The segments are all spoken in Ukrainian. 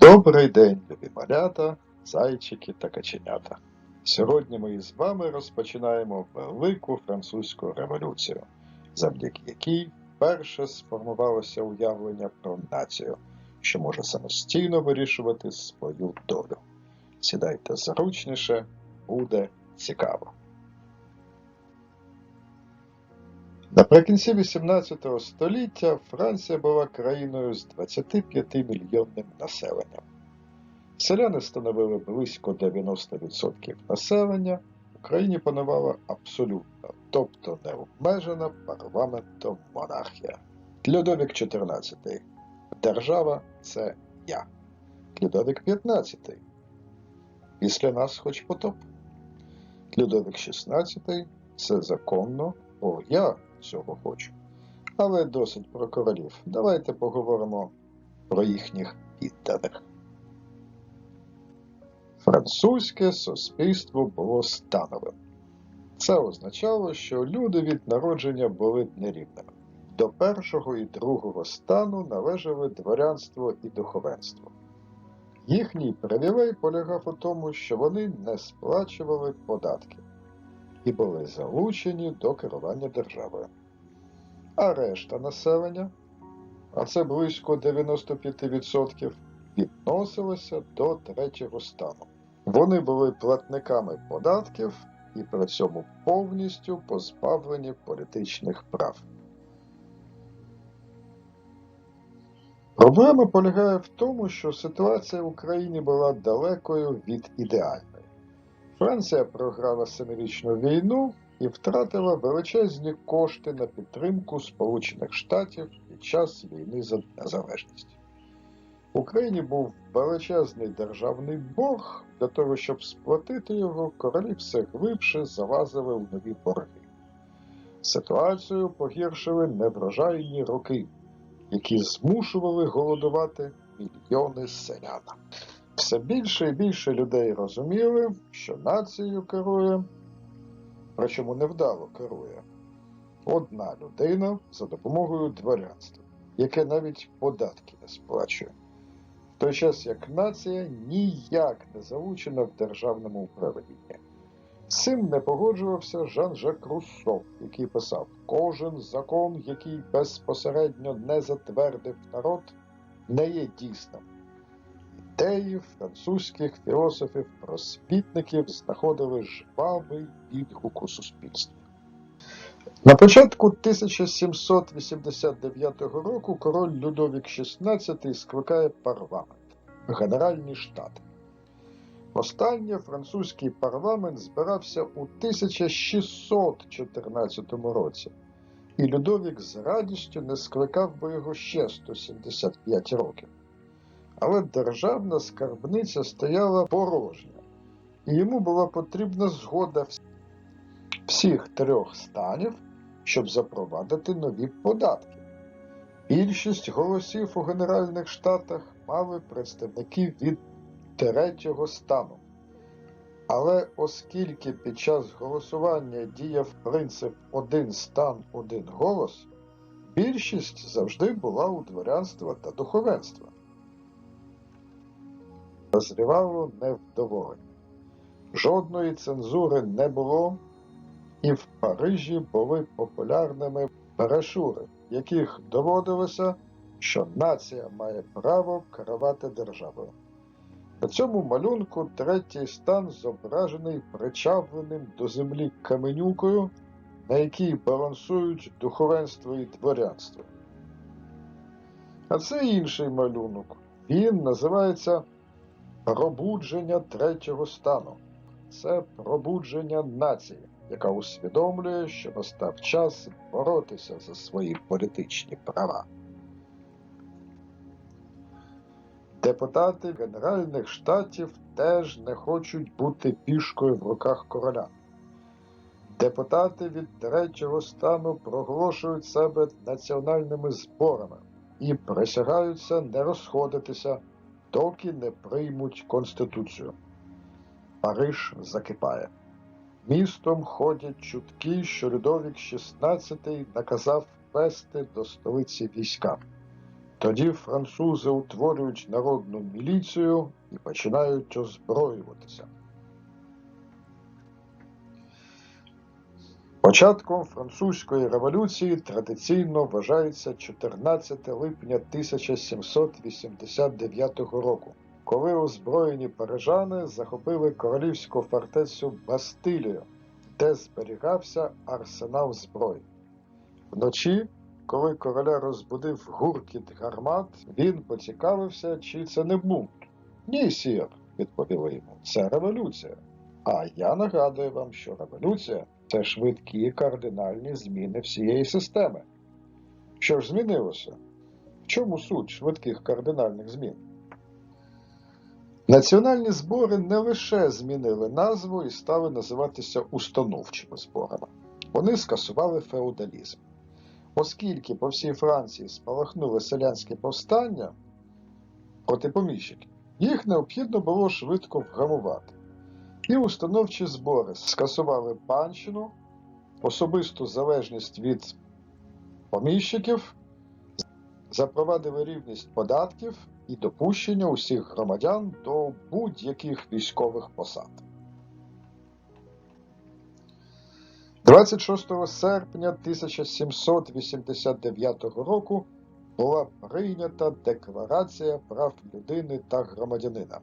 Добрий день, любі малята, зайчики та каченята. Сьогодні ми із вами розпочинаємо Велику французьку революцію, завдяки якій вперше сформувалося уявлення про націю, що може самостійно вирішувати свою долю. Сідайте зручніше, буде цікаво. Наприкінці XVIII століття Франція була країною з 25 мільйонним населенням. Селяни становили близько 90% населення, в країні панувала абсолютна, тобто необмежена парламентом монархія. Людовік XIV. Держава це я. Людовік XV. Після нас хоч потоп. Людовік XVI. Це законно, бо я цього хочу. Але досить про королів. Давайте поговоримо про їхніх підданих. Французьке суспільство було становим. Це означало, що люди від народження були нерівними. До першого і другого стану належали дворянство і духовенство. Їхній привілей полягав у тому, що вони не сплачували податки і були залучені до керування державою. А решта населення, а це близько 95%, відносилося до третього стану. Вони були платниками податків і при цьому повністю позбавлені політичних прав. Проблема полягає в тому, що ситуація в Україні була далекою від ідеальної. Франція програла семирічну війну і втратила величезні кошти на підтримку Сполучених Штатів під час війни за незалежність. Україні був величезний державний борг, для того, щоб сплатити його, королі все глибше залазили в нові борги. Ситуацію погіршили неврожайні роки, які змушували голодувати мільйони селян. Все більше і більше людей розуміли, що нацією керує, причому невдало керує, одна людина за допомогою дворянства, яке навіть податки не сплачує. В той час як нація ніяк не залучена в державному управлінні. З цим не погоджувався Жан-Жак Руссо, який писав: кожен закон, який безпосередньо не затвердив народ, не є дійсним. Ідеї французьких філософів просвітників знаходили жвавий відгук у суспільстві. На початку 1789 року король Людовік XVI скликає парламент, Генеральні Штати. Останнє французький парламент збирався у 1614 році, і Людовік з радістю не скликав би його ще 175 років. Але державна скарбниця стояла порожня, і йому була потрібна згода всіх трьох станів, щоб запровадити нові податки. Більшість голосів у Генеральних Штатах мали представники від третього стану. Але оскільки під час голосування діяв принцип один стан, один голос, більшість завжди була у дворянства та духовенства. Розрівало невдоволення. Жодної цензури не було, і в Парижі були популярними брошури, в яких доводилося, що нація має право керувати державою. На цьому малюнку третій стан зображений причавленим до землі каменюкою, на якій балансують духовенство і дворянство. А це інший малюнок. Він називається Пробудження третього стану. Це пробудження нації, яка усвідомлює, що настав час боротися за свої політичні права. Депутати Генеральних Штатів теж не хочуть бути пішкою в руках короля. Депутати від третього стану проголошують себе національними зборами і присягаються не розходитися, доки не приймуть Конституцію. Париж закипає. Містом ходять чутки, що Людовік XVI наказав вести до столиці війська. Тоді французи утворюють народну міліцію і починають озброюватися. Початком французької революції традиційно вважається 14 липня 1789 року, коли озброєні парижани захопили королівську фортецю Бастилію, де зберігався арсенал зброї. Вночі, коли короля розбудив гуркіт гармат, він поцікавився, чи це не бунт. Ні, сір, відповіли йому, це революція. А я нагадую вам, що революція це швидкі кардинальні зміни всієї системи. Що ж змінилося? В чому суть швидких кардинальних змін? Національні збори не лише змінили назву і стали називатися установчими зборами. Вони скасували феодалізм. Оскільки по всій Франції спалахнули селянські повстання проти поміщиків, їх необхідно було швидко вгамувати. І установчі збори скасували панщину, особисту залежність від поміщиків, запровадили рівність податків і допущення усіх громадян до будь-яких військових посад. 26 серпня 1789 року була прийнята Декларація прав людини та громадянина,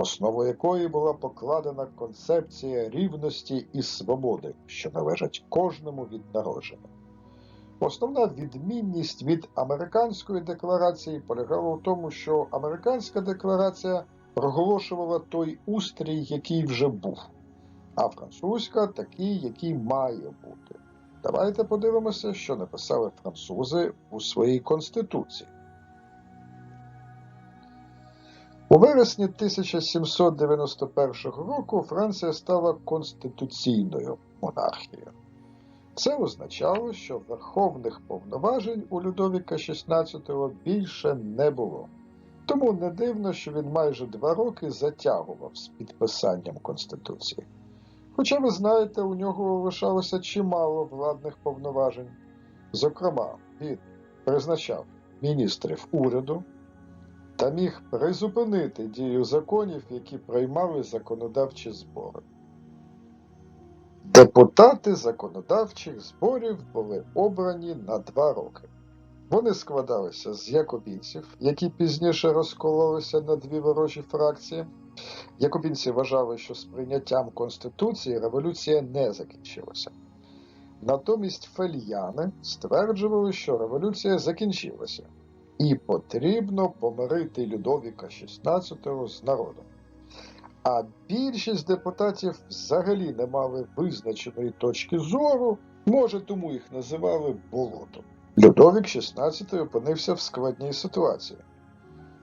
основою якої була покладена концепція рівності і свободи, що належать кожному від народження. Основна відмінність від американської декларації полягала в тому, що американська декларація проголошувала той устрій, який вже був, а французька такий, який має бути. Давайте подивимося, що написали французи у своїй конституції. У вересні 1791 року Франція стала конституційною монархією. Це означало, що верховних повноважень у Людовіка XVI більше не було. Тому не дивно, що він майже два роки затягував з підписанням Конституції. Хоча, ви знаєте, у нього лишалося чимало владних повноважень. Зокрема, він призначав міністрів уряду та міг призупинити дію законів, які приймали законодавчі збори. Депутати законодавчих зборів були обрані на два роки. Вони складалися з якобінців, які пізніше розкололися на дві ворожі фракції. Якобінці вважали, що з прийняттям Конституції революція не закінчилася. Натомість фельяни стверджували, що революція закінчилася, і потрібно помирити Людовіка XVI з народом. А більшість депутатів взагалі не мали визначеної точки зору, може, тому їх називали болотом. Людовік XVI опинився в складній ситуації.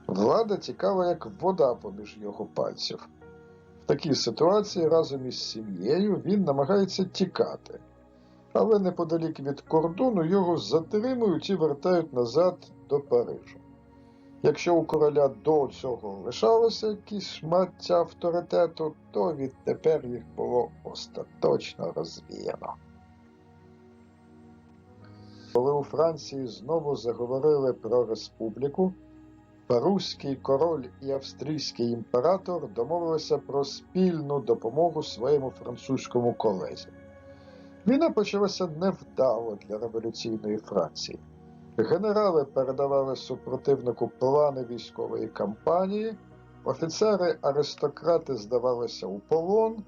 Влада тікала як вода поміж його пальців. В такій ситуації разом із сім'єю він намагається тікати, але неподалік від кордону його затримують і вертають назад до Парижу. Якщо у короля до цього лишалося якісь шмаття авторитету, то відтепер їх було остаточно розвіяно. Коли у Франції знову заговорили про республіку, Парузький король і австрійський імператор домовилися про спільну допомогу своєму французькому колезі. Війна почалася невдало для революційної Франції. Генерали передавали супротивнику плани військової кампанії, офіцери-аристократи здавалися у полон,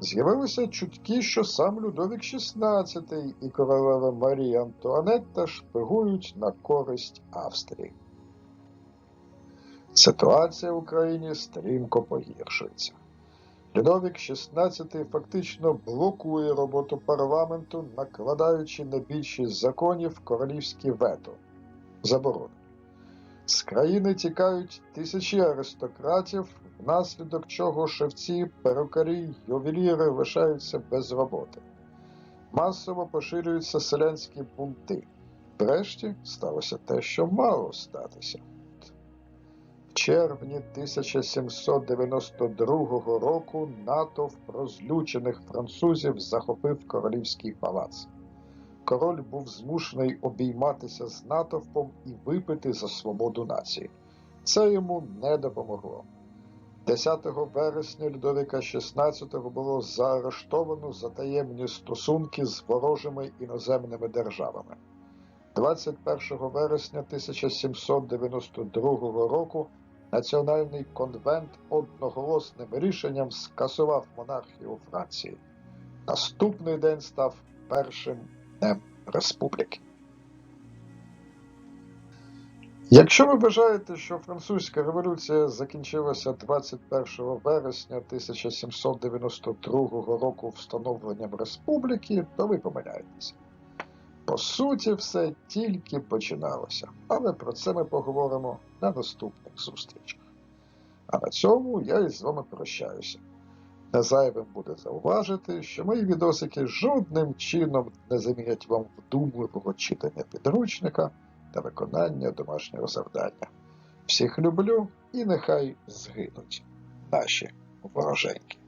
з'явилися чутки, що сам Людовік XVI і королева Марія Антуанетта шпигують на користь Австрії. Ситуація в Україні стрімко погіршується. Людовік XVI фактично блокує роботу парламенту, накладаючи на більшість законів королівські вето заборони. З країни тікають тисячі аристократів, внаслідок чого шевці, перукарі, ювеліри лишаються без роботи. Масово поширюються селянські бунти. Врешті сталося те, що мало статися. Червні 1792 року натовп розлючених французів захопив королівський палац. король був змушений обійматися з натовпом і випити за свободу нації. Це йому не допомогло. 10 вересня Людовіка XVI було заарештовано за таємні стосунки з ворожими іноземними державами. 21 вересня 1792 року Національний конвент одноголосним рішенням скасував монархію у Франції. Наступний день став першим днем республіки. Якщо ви вважаєте, що французька революція закінчилася 21 вересня 1792 року встановленням республіки, то ви помиляєтеся. По суті, все тільки починалося, але про це ми поговоримо на наступних зустрічах. А на цьому я із вами прощаюся. Не зайвим буде зауважити, що мої відосики жодним чином не замінять вам вдумливого читання підручника та виконання домашнього завдання. Всіх люблю і нехай згинуть наші вороженьки.